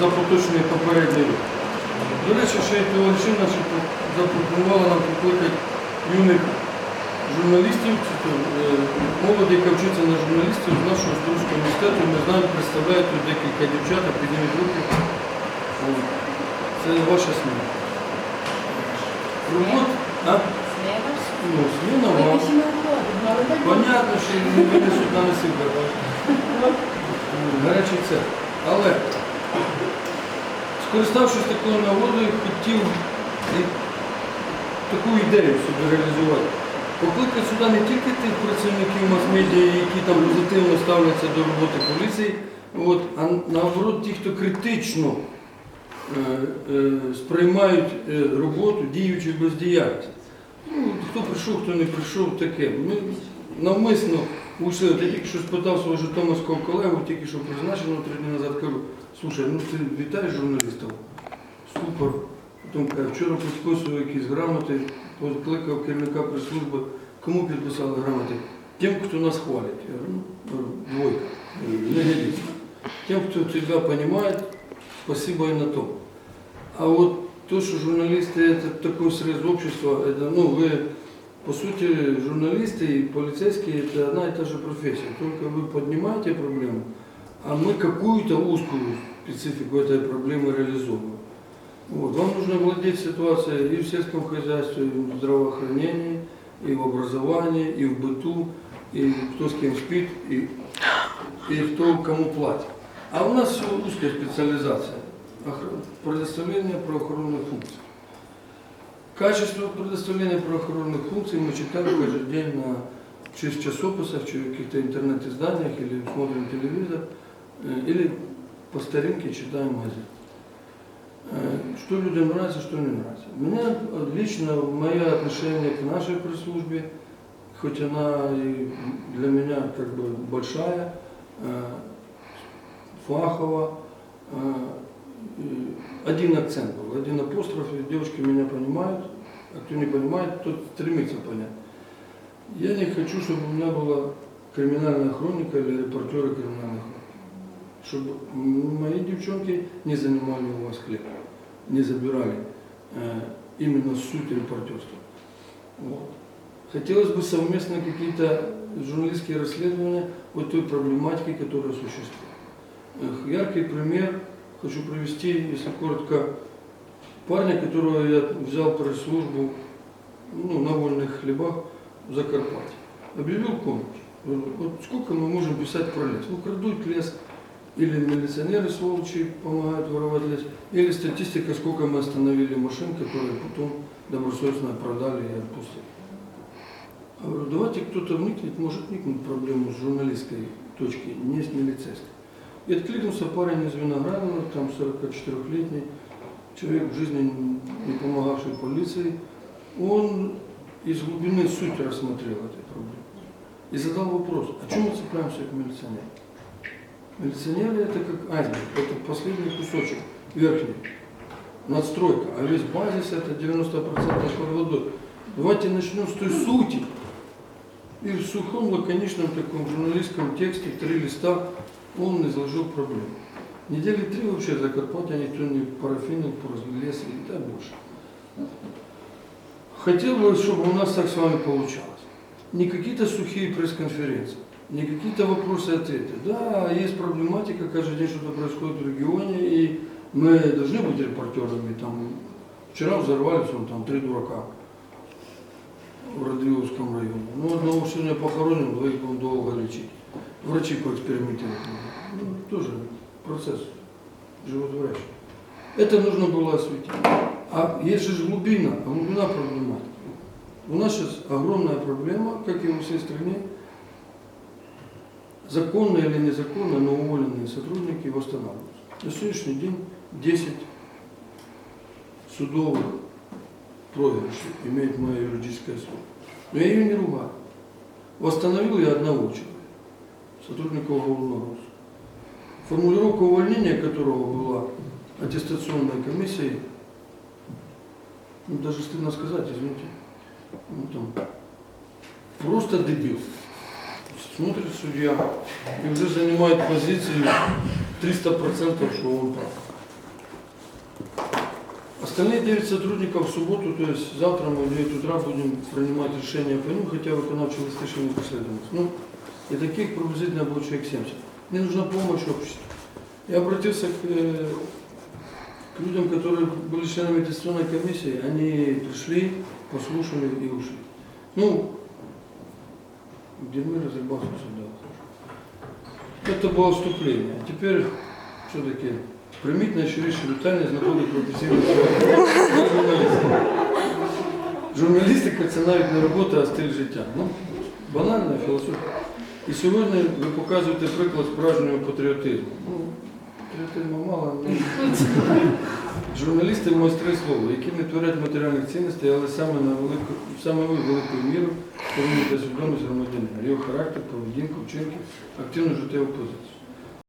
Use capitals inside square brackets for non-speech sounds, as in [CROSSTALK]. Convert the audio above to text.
за поточний попередній рік. До речі, ще й ще запропонувала нам покликати юних журналістів, е, молоді, яка вчиться на журналістів з нашого Стружського університету. Ми знаємо, представляють тут декілька дівчаток, піднімуть руки. Це ваша сміна. Робот, а? Ну, сміна вам. Понятно, що не винесуть на носилка. Гарячий цех. Але, скориставшись такою нагодою, хотів таку ідею собі реалізувати. Покликати сюди не тільки тих працівників мас-медіа, які там позитивно ставляться до роботи поліції, от, а наоборот ті, хто критично е, е, сприймають е, роботу діючих бездіяльців. Ну, хто прийшов, хто не прийшов, таке. Ми навмисно ушли. От Я тільки що спитав свого житомирського колегу, тільки що призначено три дні назад, кажу, слушай, ну ти вітаєш журналістів? Супер. Потім каже, вчора підписував якісь грамоти, покликав керівника прес-служби, кому підписали грамоти? Тим, хто нас хвалить. Я говорю, ну, говорю, двойка, не годится. Тем, кто тебя понимает, спасибо и на том. А вот то, что журналисты это такой срез общества, это, ну, вы, по сути, журналисты и полицейские это одна и та же профессия. Только вы поднимаете проблему, а мы какую-то узкую специфику этой проблемы реализовываем. Вот. Вам нужно владеть ситуацией и в сельском хозяйстве, и в здравоохранении, и в образовании, и в быту, и кто с кем спит, и, и кто кому платит. А у нас все узкая специализация. Предоставление правоохранных функций. Качество предоставления правоохранных функций мы читаем каждый день на через часописах, через каких-то интернет-изданиях, или смотрим телевизор, э, или по старинке читаем газеты. Э, Что людям нравится, что не нравится. Э, лично мое отношение к нашей пресс-службе, хоть она и для меня как бы большая, э, фахово, и один акцент был, один апостроф, и девушки меня понимают, а кто не понимает, тот стремится понять. Я не хочу, чтобы у меня была криминальная хроника или репортеры криминальных хроник. Чтобы мои девчонки не занимали у вас хлеб, не забирали э, именно суть репортерства. Вот. Хотелось бы совместно какие-то журналистские расследования о той проблематике, которая существует. Эх, Яркий пример хочу привести, если коротко, парня, которого я взял в пресс-службу ну, на вольных хлебах в Закарпатье. Объявил конкурс. Вот сколько мы можем писать про лес? Ну, крадут лес, или милиционеры сволочи помогают воровать лес, или статистика, сколько мы остановили машин, которые потом добросовестно продали и отпустили. Говорю, давайте кто-то вникнет, может вникнуть проблему с журналистской точки, не с милицейской. И откликнулся парень из Виноградова, там 44-летний, человек в жизни не помогавший полиции. Он из глубины суть рассмотрел этой проблемы. И задал вопрос, а чем мы цепляемся к милиционерам? Милиционеры это как айсберг, это последний кусочек, верхний, надстройка, а весь базис это 90% под водой. Давайте начнем с той сути. И в сухом, лаконичном таком журналистском тексте, три листа, он изложил проблему. Недели три вообще в Закарпатье никто не парафинил, поразлез и да больше. Хотел бы, чтобы у нас так с вами получалось. Не какие-то сухие пресс-конференции, не какие-то вопросы-ответы. Да, есть проблематика, каждый день что-то происходит в регионе, и мы должны быть репортерами. Там, вчера взорвались вон, там три дурака в Радвиловском районе. Ну, одного сегодня похороним, двоих будем долго лечить. Врачи поэкспериментировать. Ну, тоже процесс животворящий. Это нужно было осветить. А есть же глубина, глубина проблематики. У нас сейчас огромная проблема, как и во всей стране, законно или незаконно, но уволенные сотрудники восстанавливаются. На сегодняшний день 10 судовых проигрышей имеет мое юридическое слово. Но я ее не ругаю. Восстановил я одного человека, сотрудника уголовного розыска. Формулировка увольнения которого была аттестационной комиссией, ну, даже стыдно сказать, извините, ну, там, просто дебил. Смотрит судья и уже занимает позицию 300%, что он прав. Остальные 9 сотрудников в субботу, то есть завтра мы в 9 утра будем принимать решение по ним, хотя выполнявшие листы ще не последовательность. Ну, и таких приблизительно будет человек 70 Мне нужна помощь обществу. Я обратился к, э, к людям, которые были членами тестационной комиссии, они пришли, послушали и ушли. Ну, где мы разъебался сюда. Это было вступление. А теперь все-таки приміть найщиріші вітання з нагоди професійного журналістики. Журналістика це навіть не робота, а стиль життя. Ну, банальна філософія. І сьогодні ви показуєте приклад справжнього патріотизму. Ну, патріотизму мало. але [LAUGHS] Журналісти майстри слова, які не творять матеріальних цінностей, але саме на велику, саме ви великою мірою формуєте свідомість громадянина, його характер, поведінку, вчинки, активну життєву позицію.